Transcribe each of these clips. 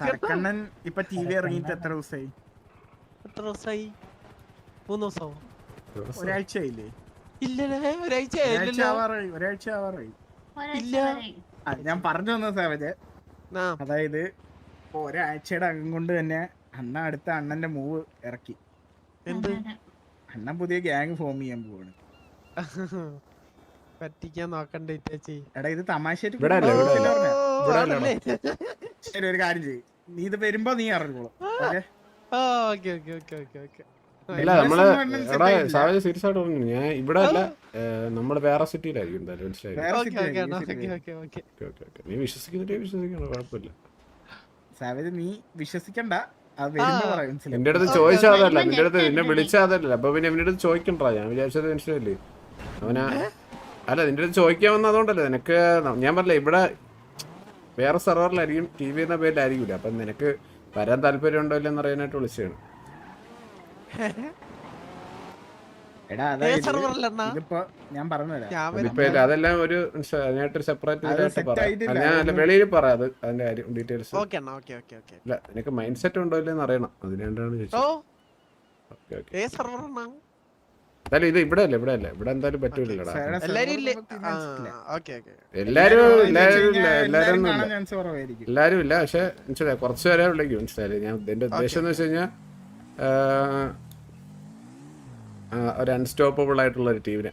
സരക്കണ്ണൻ ഇപ്പൊ T V ഇറങ്ങിയിട്ട് എത്ര ദിവസമായി എത്ര ദിവസമായി മൂന്ന് ദിവസമോ ഒരാഴ്ചയായില്ലേ ഇല്ലല്ലേ ഒരാഴ്ച ഒരാഴ്ച ആവാറായി ഒരാഴ്ച ആവാറായി ഇല്ല. ഞാൻ പറഞ്ഞു വന്ന സാവജ് അതായത് ഒരാഴ്ചയുടെ അകം കൊണ്ട് തന്നെ അണ്ണ അടുത്ത അണ്ണന്റെ മൂവ് ഇറക്കി. എന്ത്? അണ്ണൻ പുതിയ ഗ്യാങ് ഫോം ചെയ്യാൻ പോവാണ്. പറ്റിക്കാൻ നോക്കണ്ട ഇറ്റാച്ചി എടാ ഇത് തമാശയായിട്ട്? ശരി ഒരു കാര്യം ചെയ്യും. നീ ഇത് വരുമ്പോ നീ അറിഞ്ഞോളൂ. Okay? Okay okay okay okay okay. അല്ല നമ്മൾ എടാ. സാവേജ് സീരിയസ് ആയിട്ട് പറഞ്ഞു. ഞാൻ ഇവിടെ അല്ല നമ്മൾ വേറെ സിറ്റിയിലായിരിക്കും എന്തായാലും മനസ്സിലായി. നീ വിശ്വസിക്കുന്നില്ലേ? വിശ്വസിക്കണോ? കുഴപ്പമില്ല. സാവേജ് നീ വിശ്വസിക്കണ്ട? എന്റെ അടുത്ത് ചോദിച്ചാൽ. അതല്ല നിന്റെ അടുത്ത് നിന്നെ വിളിച്ചാതല്ല വിളിച്ചാൽ അതല്ല. അപ്പൊ പിന്നെ എന്റെ അടുത്ത് ചോദിക്കണ്ടാ? ഞാൻ വിചാരിച്ചത് മനസ്സിലായില്ലേ? അവനാ അല്ല നിന്റെ അടുത്ത് ചോദിക്കാൻ വന്ന അതുകൊണ്ടല്ലേ നിനക്ക് ഞാൻ പറഞ്ഞില്ല ഇവിടെ വേറെ സെർവറിലായിരിക്കും ടി വി എന്ന പേരിലായിരിക്കില്ല അപ്പം നിനക്ക് വരാൻ താല്പര്യം ഉണ്ടോ ഇല്ലെന്ന് അറിയാനായിട്ട് വിളിച്ചതാണ്. അതെല്ലാം ഒരു? സെപ്പറേറ്റ് ഞാൻ വെളിയിൽ പറയാം അത് അതിന്റെ കാര്യം ഡീറ്റെയിൽസ് ഇല്ല നിനക്ക് മൈൻഡ് സെറ്റ് ഉണ്ടോ ഇല്ലെന്ന് അറിയണം. ചോദിച്ചത് ഓക്കെ ഓക്കെ ഏ സെർവർ അണ്ണാ എന്തായാലും ഇത് ഇവിടെ അല്ലേ ഇവിടെ അല്ലേ ഇവിടെ എന്തായാലും പറ്റൂലടാ എല്ലാരും എല്ലാരും എല്ലാരും എല്ലാരും ഇല്ല എല്ലാരും പക്ഷെ മനസ്സിലായി? കുറച്ച് പേരെ വിളിക്കും മനസ്സിലായി ഞാൻ എന്റെ ഉദ്ദേശം എന്ന് വെച്ച് കഴിഞ്ഞാൽ ഒരു അൺസ്റ്റോപ്പബിൾ ആയിട്ടുള്ള ഒരു ടീമിനെ.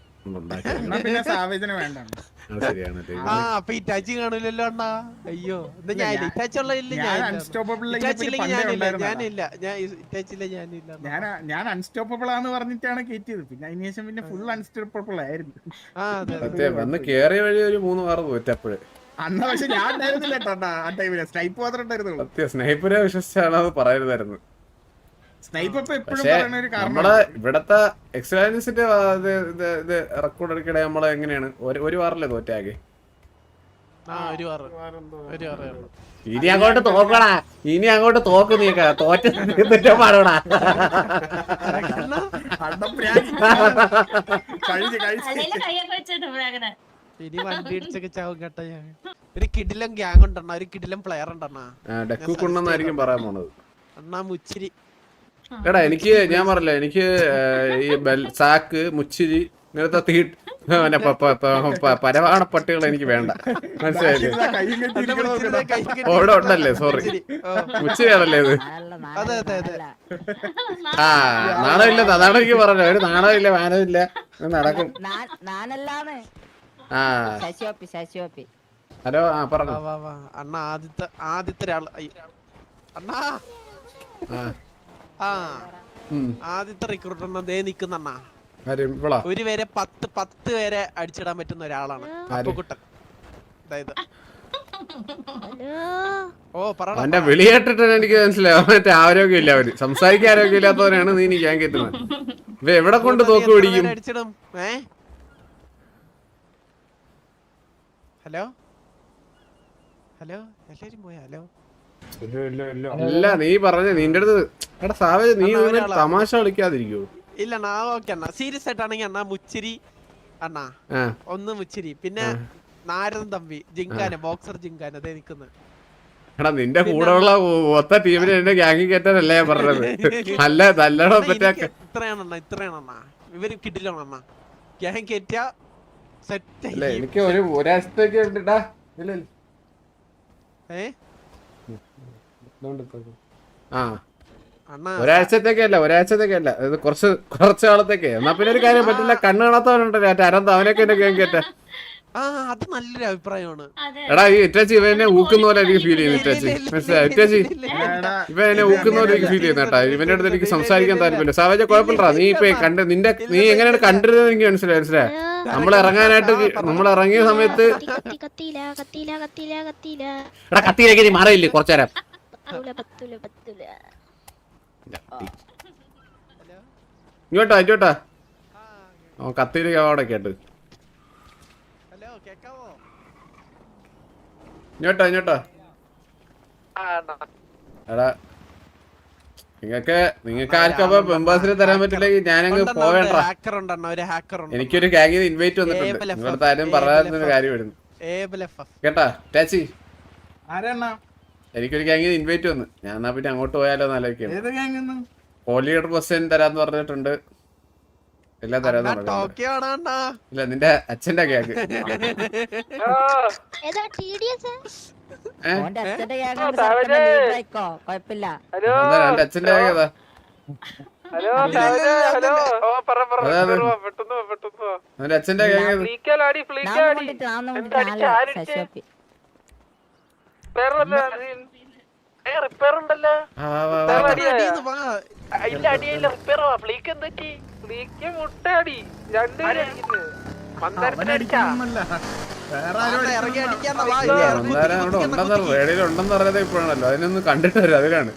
ആ അപ്പൊ ഇറ്റാച്ചി കാണൂലല്ലോ അണ്ണാ. അയ്യോ എന്താ ഞാൻ ഞാൻ- ഇറ്റാച്ചി ഉള്ള ഇല്ല ഞാൻ ഞാൻ അൺസ്റ്റോപ്പബിൾ ഇറ്റാച്ചി ഇല്ലെങ്കിൽ ഞാനില്ല ഉണ്ടായിരുന്ന ഞാനില്ല. ഞാൻ ഇറ്റാച്ചില്ല ഞാനില്ല ഞാൻ ഞാൻ അൺസ്റ്റോപ്പബിൾ ആന്ന് പറഞ്ഞിട്ടാണ് കയറ്റിയത് പിന്നെ അതിന് ശേഷം പിന്നെ ഫുൾ അൺസ്റ്റോപ്പബിൾ ആയിരുന്നു. വന്ന് കേറിയ വഴി ഒരു മൂന്ന് വാറ് പോറ്റപ്പോഴേ അന്ന് പക്ഷെ ഞാൻ ഉണ്ടായിരുന്നില്ല കേട്ടോ ആ ടൈമിൽ സ്നൈപ്പ് മാത്രമേ ഉണ്ടായിരുന്നുള്ളൂ. സത്യം സ്നൈപ്പറെ വിശ്വസിച്ചാണ് അത് പറയരുതായിരുന്നു നമ്മളെ ഇവിടത്തെ എക്സ്പീരിയൻസിന്റെ റെക്കോർഡ് എടുക്കണേ നമ്മളെ എങ്ങനെയാണ്? ഒരു വാറല്ലേ തോറ്റാകെ ആ ഒരു വാറ്. ഒരു വാറേ ഉള്ളൂ. ഇനി അങ്ങോട്ട് തോക്കണാ ഇനി അങ്ങോട്ട് തോക്ക് നീക്ക. തോറ്റ പാടോടാ പാടണാ. ഇനി വണ്ടി ഇടിച്ചൊക്കെ ചാവും കേട്ടോ ഞാൻ. ഒരു കിടിലം ഗ്യാങ് ഉണ്ടെണ്ണ. ഒരു കിടിലം പ്ലെയർ ഉണ്ടെന്നാ ഡക്കു കൊണ്ടെന്നായിരിക്കും പറയാൻ പോണത്. അണ്ണാ മുച്ചിരി. എടാ എനിക്ക് ഞാൻ പറഞ്ഞില്ല എനിക്ക് ഈ ബെൽ സാക്ക് മുച്ചിരി ഇങ്ങനത്തെ തീ പരവാണ പട്ടികൾ എനിക്ക് വേണ്ട. മനസ്സിലായില്ലേ? ഉണ്ടല്ലേ സോറി ഉച്ചയാണല്ലേ മുച്ചിരിയാണല്ലേ ഇത്? അതെ അതെ അതെ. ആ നാണമില്ല അതാണ് എനിക്ക് പറഞ്ഞത്. ഒരു നാണമില്ല വാനമില്ല നടക്കും. ആ. ഹലോ ആ പറഞ്ഞു. വാ വാ അണ്ണ ആദ്യത്തെ ആദ്യത്തെ ഒരാൾ അണ്ണാ. ആ. ആദ്യത്തെ റിക്രൂട്ടർ ദേ നിക്കുന്ന ഒരു പേരെ പത്ത് പത്ത് പേരെ അടിച്ചിടാൻ പറ്റുന്ന ഒരാളാണ്. അപ്പുക്കുട്ടൻ അതായത്. ഓ പറ വിളി കേട്ടിട്ട് എനിക്ക് മനസ്സിലാവും മറ്റേ ആരോഗ്യമില്ല അവർ സംസാരിക്കാൻ ആരോഗ്യമില്ലാത്തവരാണ് നീ നീ ഞാൻ കേട്ടുന്നത് ഇവ എവിടെ കൊണ്ട് തോക്ക് പിടിക്കും? അടിച്ചിടും? ഹലോ? ഹലോ? എല്ലാരും പോയാ? ഹലോ? അല്ല നീ പറഞ്ഞ നിന്റെ അടുത്ത് എടാ സാവേ നീ അണ്ണാ, തമാശ കളിക്കാതിരിക്കോ. ഇല്ല അണ്ണാ ഓക്കെ അണ്ണാ സീരിയസ് ആയിട്ടാണെങ്കിൽ അണ്ണാ മുച്ചിരി അണ്ണാ ഒന്ന് മുച്ചിരി. പിന്നെ നാരദൻ തമ്പി ജിങ്കാന ബോക്സർ ജിങ്കാന അതേ നിക്കുന്നത് എടാ നിന്റെ കൂടെ ഉള്ള മൊത്ത ടീമിനെ എന്നെ ഗ്യാങ്ങിൽ കയറ്റാനല്ല ഞാൻ പറഞ്ഞത്? അല്ല നല്ലടോ പറ്റാ ഇത്രയാണ് അണ്ണാ ഇത്രയാണ് അണ്ണാ. ഇവർ കിട്ടില്ലാണ് അണ്ണാ. ഗ്യാങ് കയറ്റ സെറ്റ് അല്ല എനിക്ക് ഒരു ഒരാഴ്ചത്തേക്ക് ഉണ്ടെടാ. ഇല്ല. ഏ? ആ. ഒരാഴ്ചത്തേക്കല്ല ഒരാഴ്ചത്തേക്കല്ല. ഇത് കുറച്ച് കുറച്ച് നാളത്തേക്ക് എന്നാ പിന്നെ ഒരു കാര്യം പറ്റില്ല. കണ്ണ് കാണാത്തവനുണ്ടല്ലോ. അരന്ത അവനൊക്കെ എന്നെ ഗെയിം കയറ്റാ ആ അത് നല്ലൊരു അഭിപ്രായമാണ്. എടാ ഈ ഇറ്റാച്ചി ഇവ എന്നെ ഊക്കുന്ന പോലെ എനിക്ക് ഫീൽ ചെയ്യുന്നു ഇറ്റാച്ചി. മനസ്സിലായി? ഇറ്റാച്ചി ഇവ എന്നെ ഊക്കുന്ന പോലെ എനിക്ക് ഫീൽ ചെയ്യുന്ന കേട്ടാ. ഇവന്റെ അടുത്ത് എനിക്ക് സംസാരിക്കാൻ താല്പര്യമില്ല. സാവേജ കുഴപ്പമില്ല നീ ഇപ്പൊ കണ്ട് നിന്റെ നീ എങ്ങനെയാണ് കണ്ടിരുന്നത് എനിക്ക് മനസ്സിലായി മനസ്സിലായി? നമ്മൾ ഇറങ്ങാനായിട്ട് നമ്മൾ ഇറങ്ങിയ സമയത്ത് എടാ കത്തിയിലേക്ക് നീ മാറിയില്ലേ കുറച്ചേരം ഇങ്ങോട്ടാ ഇങ്ങോട്ടാ. ഓ കത്തിരി അവിടെ കേട്ട് ഹലോ കേക്കാവോ? ഇങ്ങോട്ടാ ഇങ്ങോട്ടാ. എടാ നിങ്ങക്ക് ആർക്കപ്പോ ആർക്കും അപ്പൊ മെമ്പേഴ്സിന് തരാൻ പറ്റില്ലെങ്കിൽ ഞാനങ്ങ് പോവേണ്ട ഹാക്കർ ഉണ്ടെണ്ണ ഒരു ഹാക്കർ ഉണ്ട് എനിക്കൊരു ഗ്യാങ്ങിൽ ഇൻവൈറ്റ് വന്നിട്ടുണ്ട്. നിങ്ങളുടെ ആരും പറയാനൊരു കാര്യം വരുന്നു. കേട്ടാ ടാച്ചി. ആരാണ്ണാ എനിക്കൊരു ഗ്യാങ്ങിന് ഇൻവൈറ്റ് വന്നു. ഞാൻ എന്നാ പിന്നെ അങ്ങോട്ട് പോയാലോ എന്ന് ആലോചിക്കണം ബസ് തരാന്ന് പറഞ്ഞിട്ടുണ്ട്. എല്ലാം തരാന്ന് ഇല്ല നിന്റെ അച്ഛന്റെ ഗ്യാങ് അച്ഛന്റെ ഗ്യാങ് അച്ഛന്റെ ഏതാ? ഗ്യാങ് ഏത് ഫ്ലീക്കാലാടി നാം ഫ്ലീക്കാടി കൊണ്ടിട്ട് നാം കൊണ്ടിട്ട് എന്തടിച്ച് നാല് ആരടിച്ച്? ശശിയോപ്പി റിപ്പയർ ഉണ്ടല്ലോ. ഇല്ല അടിയില്ല റിപ്പയർ വാ. ഫ്ലീക്ക് എന്തൊക്കെ ഫ്ലീക്ക് മുട്ടടി രണ്ടുപേരും അവിടെ ഉണ്ടെന്ന് അറിയാതെ ഇപ്പോഴാണല്ലോ. അതിനൊന്നും കണ്ടിട്ട് വരും. അതിനാണ്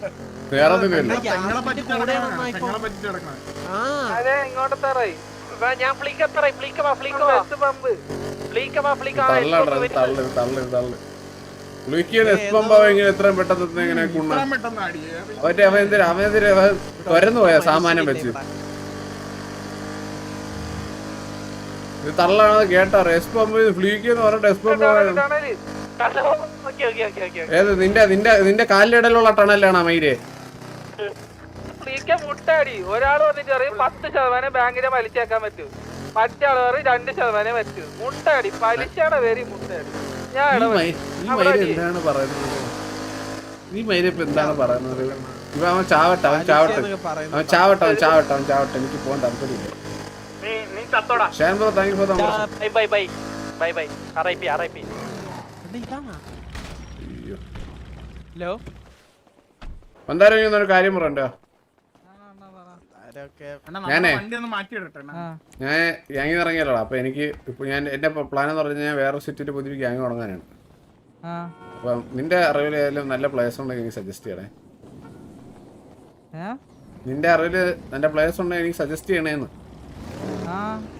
വേറെ ഒന്നുമില്ല അതെ ഇങ്ങോട്ട് ഞാൻ ഫ്ലീക്ക് എത്തറായി ഫ്ലീക്ക് വാ ഫ്ലീക്ക് വാ. പമ്പ് ഫ്ലീക്ക് വാ. ഫ്ലീക്ക് തള്ളു തള്ളു തള്ളു. വിളിക്കാൻ എസ്പമ്പാവ് ഇങ്ങനെ എത്രയും പെട്ടെന്ന് ഇങ്ങനെ കുണ്ണ ഇത്രയും പെട്ടെന്ന് അടിയേ. അവന്റെ അവൻ എന്തിനാ? അവൻ എന്തിനാ? അവൻ തുരന്നു പോയ സാമാനം വെച്ച്. ഇത് തള്ളാണെന്ന് കേട്ടോ എസ് പമ്പ് പറഞ്ഞിട്ട് ഏത് നിന്റെ നിന്റെ നിന്റെ കാലിലിടലുള്ള ടണലാണ് അമൈര് മുട്ടടി. ഒരാൾ വന്നിട്ട് പറയും പത്ത് ശതമാനം ബാങ്കിനെ വലിച്ചേക്കാൻ പറ്റൂ. മറ്റേ ആൾ പറയും രണ്ട് ശതമാനം പറ്റൂ. മുട്ടടി. പലിശയുടെ പേര് മുട്ടടി. എന്താണ് പറയുന്നത്? ഈ മയിൽ ഇപ്പൊ എന്താണ് പറയുന്നത്? ഇപ്പൊ അവൻ ചാവട്ടെ അവൻ ചാവട്ടെ. അവൻ ചാവട്ടെ അവൻ ചാവട്ടെ അവൻ ചാവട്ടെ. എനിക്ക് പോകാൻ താല്പര്യമില്ല. നീ നീ Shan bro thank you for the bye bye bye. Bye bye. R I P R I P hello? എന്തായാലും ഒരു കാര്യം പറയണ്ടോ. ഞാനേ. വണ്ടി ഒന്ന് മാറ്റിയിടട്ടെ അണ്ണാ. ഞാൻ ഗ്യാങ് ഇറങ്ങിയല്ലോ അപ്പൊ എനിക്ക് ഇപ്പൊ ഞാൻ എന്റെ പ്ലാൻ എന്ന് പറഞ്ഞാൽ ഞാൻ വേറെ സിറ്റിയിൽ പുതിയൊരു ഗ്യാങ് തുടങ്ങാനാണ് അപ്പൊ നിന്റെ അറിവിൽ ഏതെങ്കിലും നല്ല പ്ലേസ് ഉണ്ടെങ്കിൽ എനിക്ക് സജസ്റ്റ് ചെയ്യണേ. നിന്റെ അറിവിൽ നല്ല പ്ലേസ് ഉണ്ടെങ്കിൽ എനിക്ക് സജസ്റ്റ് ചെയ്യണേന്ന്.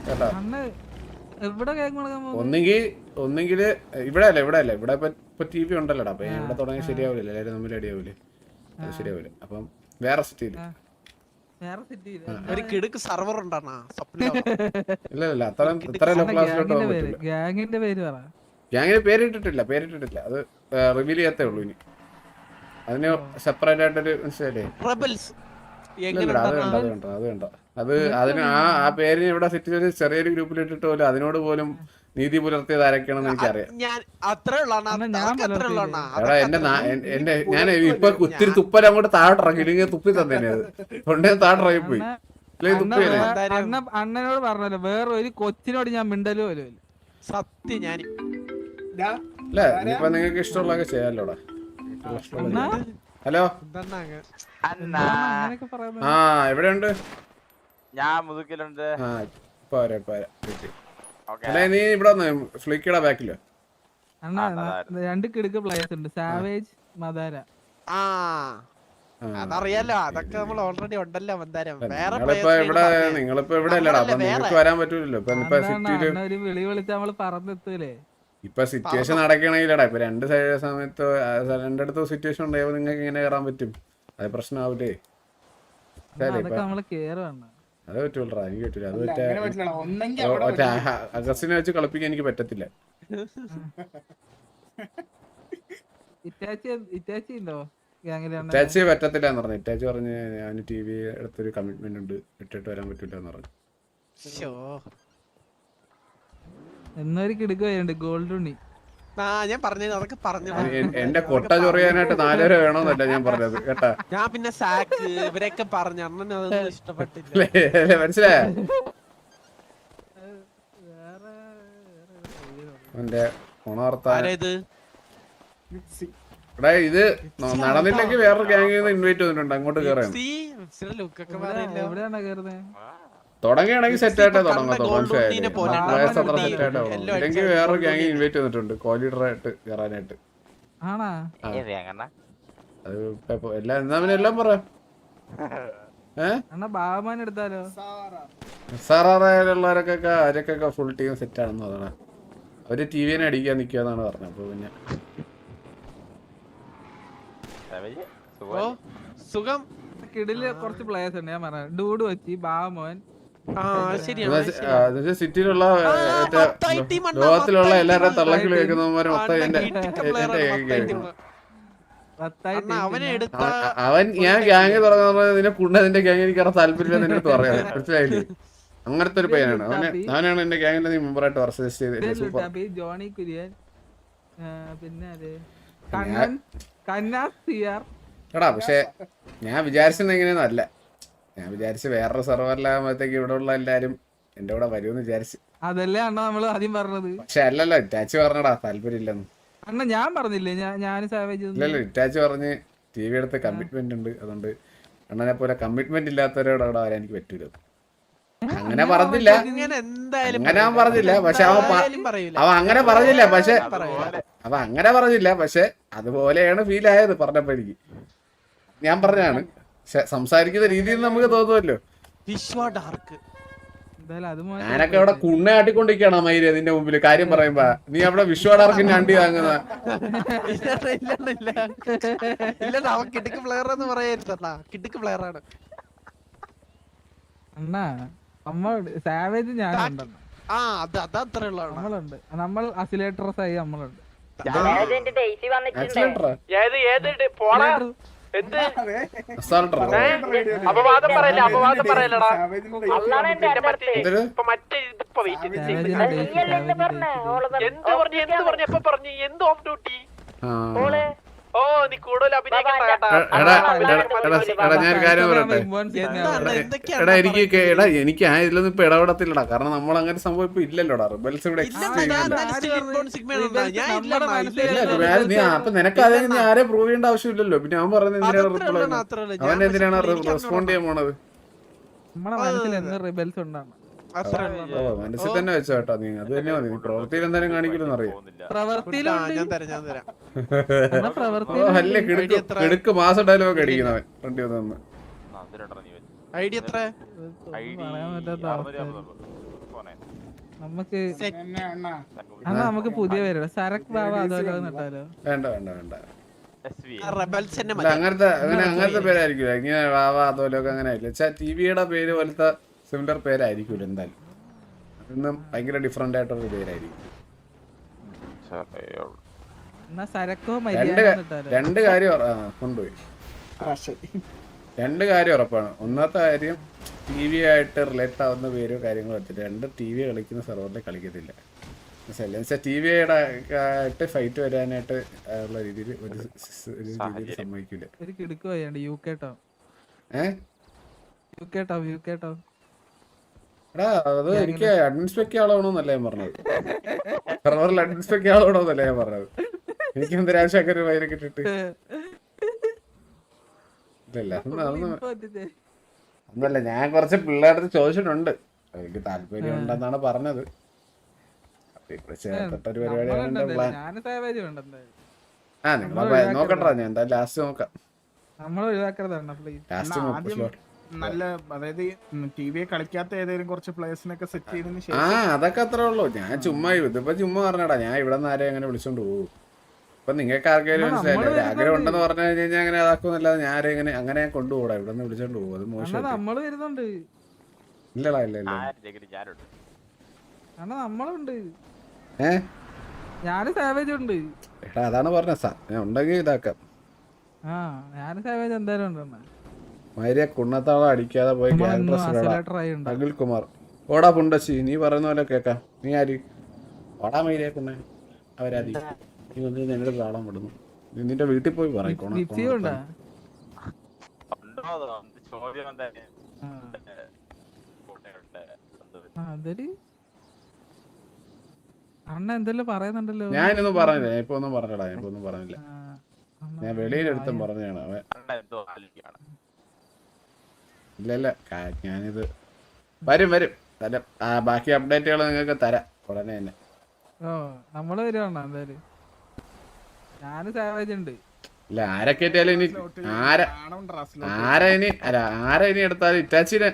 കേട്ടോ? ഒന്നെങ്കിൽ ഒന്നെങ്കിൽ ഇവിടെ അല്ല ഇവിടെ അല്ല. ഇവിടെ ഇപ്പൊ ടി വി ഉണ്ടല്ലോടാ. അപ്പൊ ഇവിടെ തുടങ്ങി ശരിയാവില്ല എല്ലാവരും തമ്മിൽ അടിയാവില്ലേ അത് ശരിയാവില്ല അപ്പം വേറെ സിറ്റിയില്ല വേറെ സിറ്റിയിൽ ഒരു കിടുക്ക് സർവർ ഉണ്ടാണ സ്വപ്നം. ഇല്ല ഇല്ല അത്ര ഇത്ര ലോ ക്ലാസ്സിലോട്ട് പോകാൻ പേര് പറ്റില്ല ഗ്യാങ്ങിന്റെ പേര് പറ. പേരിട്ടിട്ടില്ല പേരിട്ടിട്ടില്ല. അത് റിവീൽ ചെയ്യത്തേ ഉള്ളൂ ഇനി. അതിന് സെപ്പറേറ്റ് ആയിട്ടൊരു അത് വേണ്ട അത് വേണ്ട അത് വേണ്ട. അതിന് ആ ആ പേരിന് ഇവിടെ സെറ്റ് ചെയ്ത് ചെറിയൊരു ഗ്രൂപ്പിൽ ഇട്ടിട്ട് പോലും അതിനോട് പോലും നീതി പുലർത്തിയത് ആരൊക്കെയാണെന്ന് എനിക്കറിയാം. ഞാൻ അത്രേ എടാ എന്റെ നാ- എൻ- എന്റെ ഞാൻ ഇപ്പൊ ഒത്തിരി തുപ്പൽ അങ്ങോട്ട് താഴോട്ട് ഇറങ്ങി ഇല്ലെങ്കിൽ തുപ്പി തന്നെ അത്. തൊണ്ടേ പോയി അണ്ണ തുപ്പിയല്ലേ വേ- അണ്ണ അണ്ണനോട് പറഞ്ഞല്ലോ വേറെ ഒരു കൊച്ചിനോട് ഞാൻ മിണ്ടലും പോലും ഇല്ല. സത്യം ഞാൻ അല്ലേ ഇനിയിപ്പൊ നിങ്ങൾക്ക് ഇഷ്ടമുള്ളതൊക്കെ ചെയ്യാലോടാ. ഹലോ? അണ്ണാ അങ്ങനെയൊക്കെ ആ എവിടെയുണ്ട്? ഞാൻ മുതുക്കിലുണ്ട്. ആ പോരാ പോരാ. കിട്ടി. ഓക്കെ അല്ലേ നീ ഇവിടെ വന്ന്. ഫ്ലിക്കയുടെ ബാക്കിലോ. അണ്ണാ രണ്ട് കിടുക്ക് പ്ലേയേഴ്സ് ഉണ്ട്. സാവേജ് മദാര ആ. അതറിയാലോ അതൊക്കെ നമ്മൾ ഓൾറെഡി ഉണ്ടല്ലോ മന്ദാരം. വേറെ ഇവിടെ നെ നിങ്ങളിപ്പോ ഇവിടെ അല്ലടാ. നിങ്ങൾക്ക് വരാൻ പറ്റൂലല്ലോ. ഇപ്പൊ ഇപ്പൊ അതാണ് സിറ്റിയിൽ അണ്ണ ഒരു വിളി വിളിച്ച് നമ്മൾ പറന്നെത്തൂലേ. ഇപ്പൊ സിറ്റുവേഷൻ നടക്കണെങ്കിലടാ. ഇപ്പൊ രണ്ട് സൈഡ് സമയത്ത് രണ്ടിടത്ത് സിറ്റുവേഷൻ ഉണ്ടായപ്പോ നിങ്ങൾക്ക് ഇങ്ങനെ കയറാൻ പറ്റും. അത് പ്രശ്നമാവൂലേ അണ്ണാ, ശരി, അതൊക്കെ നമ്മൾ കേറുവാണ് അത് പറ്റൂലടാ എനിക്ക് പറ്റൂല. അത് മറ്റേ. അഗസ്റ്റിനെ വെച്ച് കളിപ്പിക്കാൻ എനിക്ക് പറ്റത്തില്ല. ഇറ്റാച്ചി പറ്റത്തില്ല എന്ന് പറഞ്ഞു. ഇറ്റാച്ചി പറഞ്ഞ് ഞാൻ ടി വി എടുത്തൊരു കമ്മിറ്റ്മെന്റ് ഉണ്ട്. ഇട്ടിട്ട് വരാൻ പറ്റൂല എന്ന് പറഞ്ഞു. എന്നൊരു കിടുക്ക് വരുന്നുണ്ട് ഗോൾഡ് ഉണ്ണി. ഞാൻ പറഞ്ഞത് അതൊക്കെ പറഞ്ഞു എന്റെ കൊട്ട ചൊറിയാനായിട്ട് നാലര വേണമെന്നല്ല ഞാൻ പറഞ്ഞത് കേട്ടാ? ഞാൻ പിന്നെ സാക്ക് ഇവരൊക്കെ പറഞ്ഞു അണ്ണൻ അതൊന്നും ഇഷ്ടപ്പെട്ടില്ല. മനസ്സിലായ? എന്റെ ഇത് നടന്നില്ലെങ്കിൽ വേറൊരു ഗ്യാങ്ങിൽ നിന്ന് ഇൻവൈറ്റ് ചെയ്തിട്ടുണ്ട് അങ്ങോട്ട് കേറാൻ. ലുക്കൊക്കെ എവിടെയാണ് കയറുന്നത് തുടങ്ങിയാണെങ്കിൽ സെറ്റ് ആയിട്ടേ തുടങ്ങാം ആയിട്ടേ ഇല്ലെങ്കിൽ വേറൊരു ഗ്യാങ് ഇൻവൈറ്റ് ചെയ്തിട്ടുണ്ട് കോലീഡറായിട്ട് കയറാനായിട്ട് ആണാ? ആ. ഏത് അങ്ങനെ അത് ഇപ്പൊ ഇപ്പൊ എല്ലാം എന്നാ പിന്നെ എല്ലാം അവരൊക്കെ ഫുൾ ടീം സെറ്റ് ആണെന്ന് പറയണ അവർ ടി വിനെ അടിക്കാൻ നിൽക്കുമെന്നാണ് പറഞ്ഞത്. അപ്പൊ പിന്നെ? സുഖം. കിടിൽ കുറച്ച് പ്ലേയേഴ്സ് ഉണ്ട്. ഞാൻ പറഞ്ഞു ഡൂഡ് വെച്ചി ബാബുമോൻ സിറ്റിയിലുള്ള ലോകത്തിലുള്ള എല്ലാവരും തള്ളക്കിളി. കേൾക്കുന്നവന്മാരെ മൊത്തം എന്റെ അവൻ ഞാൻ ഗ്യാങ് തുടങ്ങുന്ന നിന്നെ കുണ്ണ നിന്റെ ഗ്യാങ് എനിക്ക് അവിടെ താല്പര്യം നിന്റെ അടുത്ത് പറയാം. മനസ്സിലായില്ലേ? അങ്ങനത്തെ ഒരു പയ്യനാണ്. അവന് അവനാണ് എന്റെ ഗ്യാങ്ങിന്റെ നീ മെമ്പറായിട്ട് സജസ്റ്റ് ചെയ്തത്. സൂപ്പർ ജോണി കുര്യൻ പിന്നെ അതെ കണ്ണൻ കന്നാസ് സിയാർ എടാ പക്ഷെ ഞാൻ വിചാരിച്ചത് എങ്ങനെയൊന്നും അല്ല. ഞാൻ വിചാരിച്ച് വേറൊരു സെർവറിലാകുമ്പോഴത്തേക്ക് ഇവിടെ ഉള്ള എല്ലാരും എന്റെ കൂടെ വരുമെന്ന് വിചാരിച്ച്. അതല്ലേ അണ്ണ നമ്മൾ ആദ്യം പറഞ്ഞത്? പക്ഷെ അല്ലല്ലോ ഇറ്റാച്ച് പറഞ്ഞടാ താല്പര്യം ഇല്ലെന്ന് അണ്ണ ഞാൻ പറഞ്ഞില്ലേ ഞാൻ ഞാൻ സാവേജ് ഇല്ലല്ലോ ഇറ്റാച്ച് പറഞ്ഞ് ടി വി എടുത്ത് കമ്മിറ്റ്മെന്റ് ഉണ്ട്. അതുകൊണ്ട് അണ്ണനെ പോലെ കമ്മിറ്റ്മെന്റ് ഇല്ലാത്തവരോട് അവിടെ വരാൻ എനിക്ക് പറ്റൂല. അങ്ങനെ പറഞ്ഞില്ല. അങ്ങനെ അവൻ പറഞ്ഞില്ല. പക്ഷെ അവൻ അവ അവൻ അങ്ങനെ പറഞ്ഞില്ല. പക്ഷെ അവ അവൻ അങ്ങനെ പറഞ്ഞില്ല. പക്ഷെ അതുപോലെയാണ് ഫീൽ ആയത് പറഞ്ഞപ്പോ എനിക്ക്. ഞാൻ പറഞ്ഞാണ് സംസാരിക്കുന്ന രീതിയിൽ നമുക്ക് തോന്നുമല്ലോ വിശ്വ. ഞാനൊക്കെ അവിടെ കുണ്ണയാട്ടിക്കൊണ്ടിരിക്കുകയാണ് മൈര് നിന്റെ മുമ്പിൽ കാര്യം പറയുമ്പോ നീ അവിടെ വിശ്വാടാർക്കിന്റെ അണ്ടി വാങ്ങുന്ന. ഇല്ല ഇല്ല ഇല്ല കിടുക്ക് പ്ലെയർ എന്ന് കിടുക്ക് പ്ലെയർ ആണ്. അണ്ണാ നമ്മൾ സാവേജ് ഞാനുണ്ടെന്ന് ആ അത് അത് അത്രേ ഉള്ളതാണ് നമ്മളുണ്ട്. നമ്മൾ അസിലേറ്റർസ് ആയി നമ്മളുണ്ട്. ഏത് ഏത് അസാൾട്ടറാ അപവാദം പറയല്ല? അപവാദം പറയല്ലടാ. സാവേജിന്റെ എന്തൊരു? ഇപ്പൊ മറ്റേ ഇതിപ്പോ വെയിറ്റ് എന്ത് പറഞ്ഞു എന്ത് പറഞ്ഞു എപ്പൊ പറഞ്ഞു? എന്ത് ഓഫ് ഡ്യൂട്ടി ആ. എടാ ഞാൻ കാര്യം പറയട്ടെ? എടാ എനിക്ക് എടാ എനിക്ക് ആ ഇതിലൊന്നും ഇപ്പൊ ഇടപെടത്തില്ലടാ കാരണം നമ്മൾ അങ്ങനെ സംഭവം ഇപ്പൊ ഇല്ലല്ലോടാ. റിബൽസ് ഇവിടെ നീ അപ്പൊ നിനക്ക് അതെ നീ ആരെ പ്രൂവ് ചെയ്യേണ്ട ആവശ്യമില്ലല്ലോ പിന്നെ അവൻ പറയുന്നത് എന്തിനാണ് റിപ്ലൈ അവൻ എന്തിനാണ് റെസ്പോണ്ട് ചെയ്യാൻ പോണത്? നമ്മളെ മനസ്സിൽ എന്ന് റിബൽസ് ഉണ്ടാണ് മനസ്സിൽ തന്നെ വെച്ചോ കേട്ടോ നീ. അത് തന്നെ മതി പ്രവൃത്തിയിൽ എന്തായാലും കാണിക്കില്ലെന്ന് അറിയാം. അല്ലേ കിടുക്ക് മാസം ഡയലോഗ് അടിക്കുന്നവൻ. വണ്ടി വന്ന് നീ ഐഡി എത്ര? നമുക്ക് എന്നെ നമുക്ക് പുതിയ സരക് ബാബ അതോലോ നട്ടാലോ വേണ്ട വേണ്ട വേണ്ട. അങ്ങനത്തെ അങ്ങനെ അങ്ങനത്തെ പേരായിരിക്കും ഇങ്ങനെ ബാബ അതോലൊക്കെ അങ്ങനെ ആയില്ല? ടി വിയുടെ പേര് പോലത്തെ സിമിലർ പേരായിരിക്കൂല എന്തായാലും. അതൊന്നും ഭയങ്കര ഡിഫറെന്റ് ആയിട്ടുള്ള പേരായിരിക്കും. രണ്ട് കാര്യം കൊണ്ടുപോയി. രണ്ട് കാര്യം ഉറപ്പാണ്. ഒന്നാമത്തെ കാര്യം ടി വി ആയിട്ട് റിലേറ്റ് ആവുന്ന പേരോ കാര്യങ്ങളോ വെച്ചിട്ട് രണ്ട് ടി വി കളിക്കുന്ന സെർവറിൽ കളിക്കത്തില്ല. എന്നുവെച്ചാൽ ടി വി ആയിട്ട് ഫൈറ്റ് വരാനായിട്ട് ഉള്ള രീതിയിൽ ഒരു രീതിയിൽ സമ്മതിക്കില്ല ഒരു കിടുക്ക് യു കെ ടോ ഏഹ് യു കെ ടോ യു കെ ടോ എടാ അത് എനിക്ക് അഡ്മിൻസ്പെക്ട് ആളാവണമെന്നല്ല ഞാൻ പറഞ്ഞത്. സെർവറിൽ അഡ്മിൻസ്പെക്ട് ആളാവണമെന്നല്ല ഞാൻ പറഞ്ഞത്. എനിക്ക് എന്തൊരാവശ്യമൊക്കെ ഒരു വൈരൊക്കെ ഇട്ടിട്ട്. ഇല്ലല്ല ഒന്നല്ല ഞാൻ കുറച്ച് പിള്ളേരുടെ അടുത്ത് ചോദിച്ചിട്ടുണ്ട്. എനിക്ക് താല്പര്യം ഉണ്ടെന്നാണ് പറഞ്ഞത്. ചേർത്തിട്ടൊരു പരിപാടിയാണ് എന്റെ പ്ലാൻ ആ നിങ്ങളെ നോക്കട്ടാ ഞാൻ എന്തായാലും ലാസ്റ്റ് നോക്കാം. നമ്മൾ ഒഴിവാക്കരുതാണ് പ്ലീസ് ലാസ്റ്റ് നോക്കാം നല്ല അതായത് ടി വി കളിക്കാത്ത ഏതെങ്കിലും കുറച്ച് പ്ലേയേഴ്സിനൊക്കെ സെറ്റ് ചെയ്തതിന് ശേഷം ആ അതൊക്കെ അത്രേ ഉള്ളൂ. ഞാൻ ചുമ്മാ ഇതിപ്പോ ചുമ്മാ പറഞ്ഞടാ. ഞാൻ ഇവിടെ നിന്ന് ആരെയും അങ്ങനെ വിളിച്ചോണ്ട് പോകും ഇപ്പൊ നിങ്ങൾക്ക് ആർക്കെങ്കിലും മനസ്സിലായില്ല? ആഗ്രഹം ഉണ്ടെന്ന് പറഞ്ഞു കഴിഞ്ഞാൽ അങ്ങനെ അതാക്കുന്നല്ലാതെ ഞാൻ ആരെയും ഇങ്ങനെ അങ്ങനെ ഞാൻ കൊണ്ടുപോകൂടാ. ഇവിടെ നിന്ന് വിളിച്ചോണ്ട് പോകും അത് മോശം നമ്മൾ വരുന്നുണ്ട്. ഇല്ലടാ ഇല്ല ഇല്ല. ആരും ജഗതി അണ്ണാ നമ്മളുണ്ട്. ഏ? ഞാനും സാവേജ് ഉണ്ട്. എടാ അതാണ് പറഞ്ഞ സാ ഞാൻ ഉണ്ടെങ്കിൽ ഇതാക്കാം. ആ ഞാനും സാവേജ് എന്തായാലും ഉണ്ട് മൈരിയ കുണ്ണത്താളം അടിക്കാതെ പോയി അഖിൽ കുമാർ ഓടാ പുണ്ടശ്ശി നീ പറയുന്ന പോലെ കേക്കാം. നീ ആര്? ഓടാ മൈരിയ കുണ്ണ അവരാതി നീ വന്ന് എന്നോട് താളം വിടുന്നു. നീ നിന്റെ വീട്ടിൽ പോയി പറയിക്കോണം അതൊരു അണ്ണ എന്തെല്ലാം പറയുന്നുണ്ടല്ലോ. ഞാനൊന്നും പറഞ്ഞില്ല. ഞാൻ ഇപ്പൊ ഒന്നും പറഞ്ഞില്ല. ഞാൻ ഇപ്പൊ ഒന്നും പറഞ്ഞില്ല. ഞാൻ വെളിയിലെടുത്തും പറഞ്ഞാണ് അവൻ അണ്ണൻ എന്തോ ആലോചിക്കുകയാണ്. ഇല്ല ഇല്ല ഞാനിത് വരും വരും. തരാം. ആ ബാക്കി അപ്ഡേറ്റുകൾ നിങ്ങൾക്ക് തരാം. ഉടനെ തന്നെ. ഓ നമ്മൾ വരുവാണോ എന്തായാലും? ഞാൻ സാവേജ് ഉണ്ട് ഇല്ല ആരൊക്കെ എത്തിയാലും ഇനി ആര ആര ഇനി അല്ല ആര ഇനി എടുത്താലും ഇറ്റാച്ചിനെ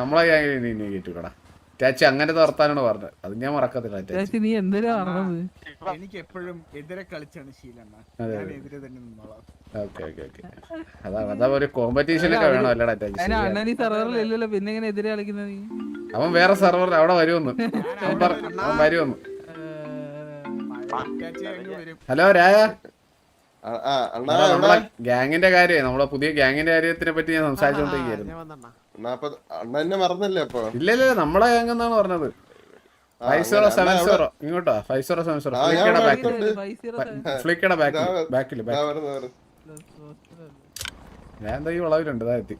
നമ്മളെ ഗ്യാങ്ങിൽ ഇനി ഇനി ഇറ്റാച്ചി അങ്ങനെ തുറത്താനാണ് പറഞ്ഞത്. അത് ഞാൻ മറക്കത്തില്ല ഇറ്റാച്ചി ചേച്ചി നീ എന്തിനാ പറഞ്ഞത് എനിക്ക് എപ്പോഴും എതിരെ കളിച്ചാണ് ഞാൻ എതിരെ തന്നെ നിന്നോളാം. Okay okay okay. അതാ അതാ ഒരു കോമ്പറ്റീഷൻ വേണം അല്ലടാ ഇറ്റാച്ചി അതിന് ശരിയാ. അണ്ണൻ ഇല്ലല്ലോ പിന്നെ എങ്ങനെ എതിരെ കളിക്കുന്നത് നീ? അവൻ വേറെ സെർവർ അവിടെ വരുമെന്ന്. അവൻ വരുമെന്ന്. ഹലോ രായ ഗ്യാങ്ങിന്റെ കാര്യം നമ്മളെ പുതിയ ഗ്യാങ്ങിന്റെ കാര്യത്തിനെ പറ്റി ഞാൻ സംസാരിച്ചോണ്ടിരിക്കുന്നു അണ്ണാ മറന്നല്ലേ അപ്പൊ? ഇല്ല നമ്മളെ ഗ്യാങ് എന്നാണ് പറഞ്ഞത്. Five zero. സെവൻ സീറോ ഇങ്ങോട്ടോ? ഫൈവ് സീറോ സെവൻ സീറോ ഫ്ലിക്കയുടെ ബാക്കിൽ. ഫ്ലിക്കയുടെ ബാക്കിൽ ബാക്കിൽ ഇതാ ബാക്കിൽ വരുന്നു, വരുന്നു. ഞാൻ എന്താ ഈ വളവിലുണ്ട് എത്തി.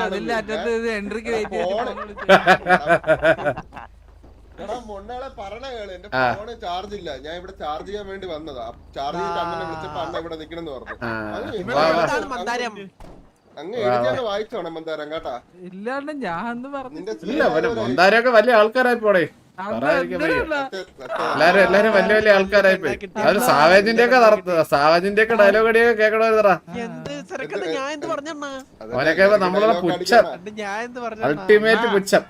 അതിന്റെ അറ്റത്ത് ഇത് എൻട്രിക്ക് വെയിറ്റ് മൊണ്ണാളെ പറഞ്ഞ കേൾ. എന്റെ. ഫോണ് ചാർജ് ഇല്ല. ഞാൻ ഇവിടെ ചാർജ് ചെയ്യാൻ വേണ്ടി വന്നതാ. ചാർജ് ചെയ്തിട്ട് അണ്ണനെ വിളിച്ചപ്പോ അണ്ണ ഇവിടെ നിക്കണെന്ന് പറഞ്ഞു. ആ, അത് വാ, വാ. ഇതാണ് മന്ദാരം? അങ്ങ് എഴുതിയാണ് വായിച്ചോണം മന്ദാരം കേട്ടാ. ഇല്ലാണ്ട് ഞാൻ ഒന്ന് പറഞ്ഞു നിന്റെ ഇല്ല മൊന്താരൊക്കെ വലിയ ആൾക്കാരായി പോടേ. എല്ലാരും എല്ലാരും വലിയ വലിയ ആൾക്കാരായി പോയി. അവർ സാവേജിന്റെ ഒക്കെ നടത്തുക. സാവേജിന്റെ ഒക്കെ ഡയലോഗ് അടിയൊക്കെ കേൾക്കണമായിരുന്നടാ എന്ത് സരക്കത് ഞാൻ എന്ത് പറഞ്ഞണ്ണാ? അവനൊക്കെ നമ്മളുടെ നമ്മളെ പുച്ഛം. ഞാൻ എന്ത് പറഞ്ഞ അൾട്ടിമേറ്റ് പുച്ഛം.